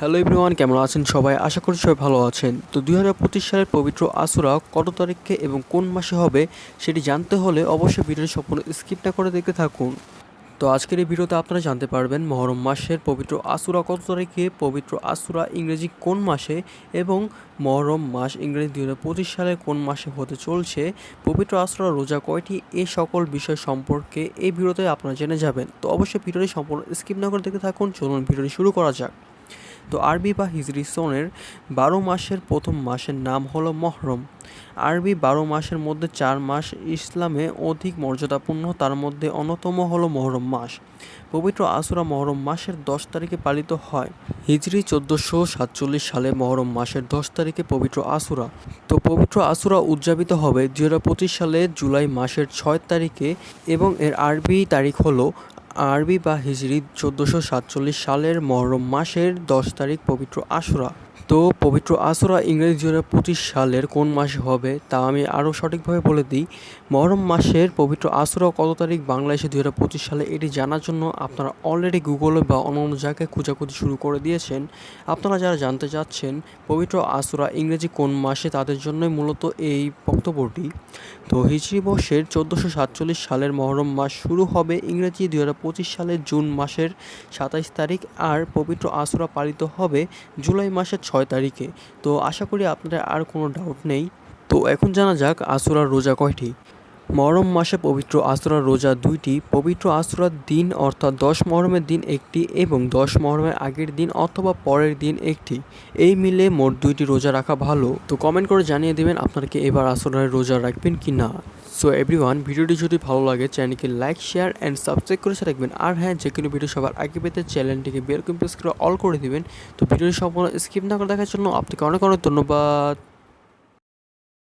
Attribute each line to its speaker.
Speaker 1: Hello everyone কেমন আছেন সবাই? আশা করি সবাই ভালো আছেন। তো দুই হাজার পঁচিশ সালের পবিত্র আসুরা কত তারিখে এবং কোন মাসে হবে সেটি জানতে হলে অবশ্যই ভিডিওটি সম্পূর্ণ স্কিপ না করে দেখতে থাকুন। তো আজকের এই ভিডিওতে আপনারা জানতে পারবেন মহরম মাসের পবিত্র আসুরা কত তারিখে, পবিত্র আসুরা ইংরেজি কোন মাসে এবং মহরম মাস ইংরেজি দুই হাজার সালের কোন মাসে হতে চলছে, পবিত্র আসুরা রোজা কয়টি, এ সকল বিষয় সম্পর্কে এই ভিডিওতে আপনারা জেনে যাবেন। তো অবশ্যই ভিডিওটি সম্পূর্ণ স্কিপ না করে দেখতে থাকুন, চলুন ভিডিওটি শুরু করা যাক। তো আরবি বা হিজরি সনের বারো মাসের প্রথম মাসের নাম হলো মহরম। আরবি বারো মাসের মধ্যে চার মাস ইসলামে অধিক মর্যাদাপূর্ণ, তার মধ্যে অন্যতম হলো মহরম মাস। পবিত্র আসুরা মহরম মাসের দশ তারিখে পালিত হয়। হিজরি চোদ্দোশো সাতচল্লিশ সালে মহরম মাসের দশ তারিখে পবিত্র আসুরা তো পবিত্র আসুরা উদযাপিত হবে দু হাজার পঁচিশ সালে জুলাই মাসের ছয় তারিখে এবং এর আরবি তারিখ হলো আরবি বা হিজরি চোদ্দোশো সাতচল্লিশ সালের মহরম মাসের দশ তারিখ পবিত্র আশুরা। তো পবিত্র আশুরা ইংরেজি দু পঁচিশ সালের কোন মাসে হবে, তা আমি আরও সঠিকভাবে বলে দিই। মহরম মাসের পবিত্র আশুরা কত তারিখ, বাংলাদেশে দু হাজার পঁচিশ সালে এটি জানার জন্য আপনারা অলরেডি গুগলে বা অন্য অন্য জায়গায় খোঁজাখুঁজি শুরু করে দিয়েছেন। আপনারা যারা জানতে চাচ্ছেন পবিত্র আশুরা ইংরেজি কোন মাসে, তাদের জন্যই মূলত এই বক্তব্যটি। তো হিজরি বর্ষের চোদ্দোশো সাতচল্লিশ সালের মহরম মাস শুরু হবে ইংরেজি দু হাজার পঁচিশ সালের জুন মাসের সাতাইশ তারিখ, আর পবিত্র আসুরা পালিত হবে জুলাই মাসের ছয় তারিখে। তো আশা করি আপনাদের আর কোনো ডাউট নেই। তো এখন জানা যাক আসুরার রোজা কয়টি? মহরম মাসে পবিত্র আসুরার রোজা দুইটি। পবিত্র আসুরার দিন অর্থাৎ দশ মহরমের দিন একটি এবং দশ মহরমের আগের দিন অথবা পরের দিন একটি। এই মিলে মোট দুইটি রোজা রাখা ভালো। তো কমেন্ট করে জানিয়ে দেবেন আপনারা কি এবার আসরের রোজা রাখবেন কি না সো এভরিওয়ান ভিডিওটি যদি ভালো লাগে চ্যানেলকে লাইক শেয়ার অ্যান্ড সাবস্ক্রাইব করে রাখবেন আর হ্যাঁ যে কোনো ভিডিও সবার আগে পেতে চ্যানেলটিকে বেরকম প্রেস করে অল করে দিবেন। তো ভিডিওটি সম্পূর্ণ স্কিপ না করে দেখার জন্য আপনাকে অনেক অনেক ধন্যবাদ।